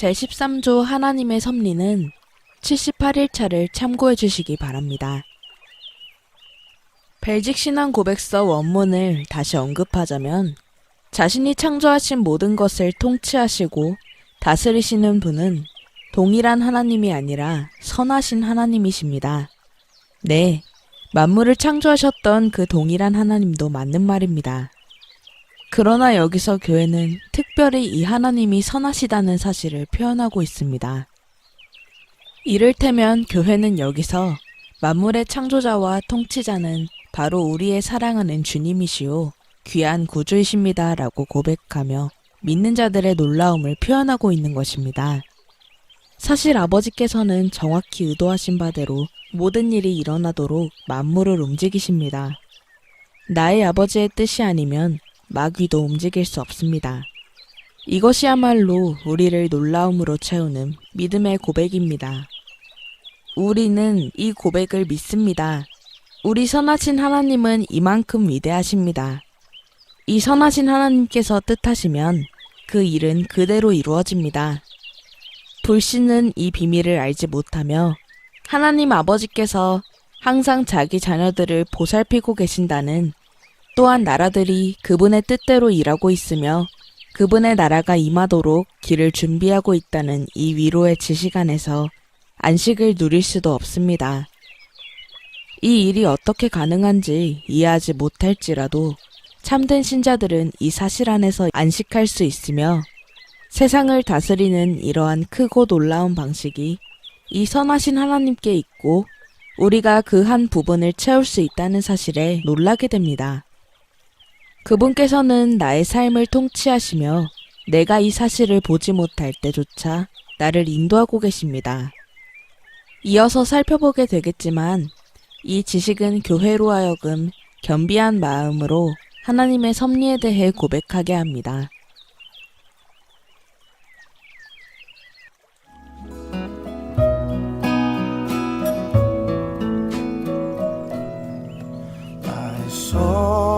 제13조 하나님의 섭리는 78일차를 참고해 주시기 바랍니다. 벨직 신앙 고백서 원문을 다시 언급하자면 자신이 창조하신 모든 것을 통치하시고 다스리시는 분은 동일한 하나님이 아니라 선하신 하나님이십니다. 네, 만물을 창조하셨던 그 동일한 하나님도 맞는 말입니다. 그러나 여기서 교회는 특별히 이 하나님이 선하시다는 사실을 표현하고 있습니다. 이를테면 교회는 여기서 만물의 창조자와 통치자는 바로 우리의 사랑하는 주님이시오. 귀한 구주이십니다. 라고 고백하며 믿는 자들의 놀라움을 표현하고 있는 것입니다. 사실 아버지께서는 정확히 의도하신 바대로 모든 일이 일어나도록 만물을 움직이십니다. 나의 아버지의 뜻이 아니면 마귀도 움직일 수 없습니다. 이것이야말로 우리를 놀라움으로 채우는 믿음의 고백입니다. 우리는 이 고백을 믿습니다. 우리 선하신 하나님은 이만큼 위대하십니다. 이 선하신 하나님께서 뜻하시면 그 일은 그대로 이루어집니다. 불신은 이 비밀을 알지 못하며 하나님 아버지께서 항상 자기 자녀들을 보살피고 계신다는 또한 나라들이 그분의 뜻대로 일하고 있으며 그분의 나라가 임하도록 길을 준비하고 있다는 이 위로의 지식 안에서 안식을 누릴 수도 없습니다. 이 일이 어떻게 가능한지 이해하지 못할지라도 참된 신자들은 이 사실 안에서 안식할 수 있으며 세상을 다스리는 이러한 크고 놀라운 방식이 이 선하신 하나님께 있고 우리가 그 한 부분을 채울 수 있다는 사실에 놀라게 됩니다. 그분께서는 나의 삶을 통치하시며 내가 이 사실을 보지 못할 때조차 나를 인도하고 계십니다. 이어서 살펴보게 되겠지만 이 지식은 교회로 하여금 겸비한 마음으로 하나님의 섭리에 대해 고백하게 합니다. So.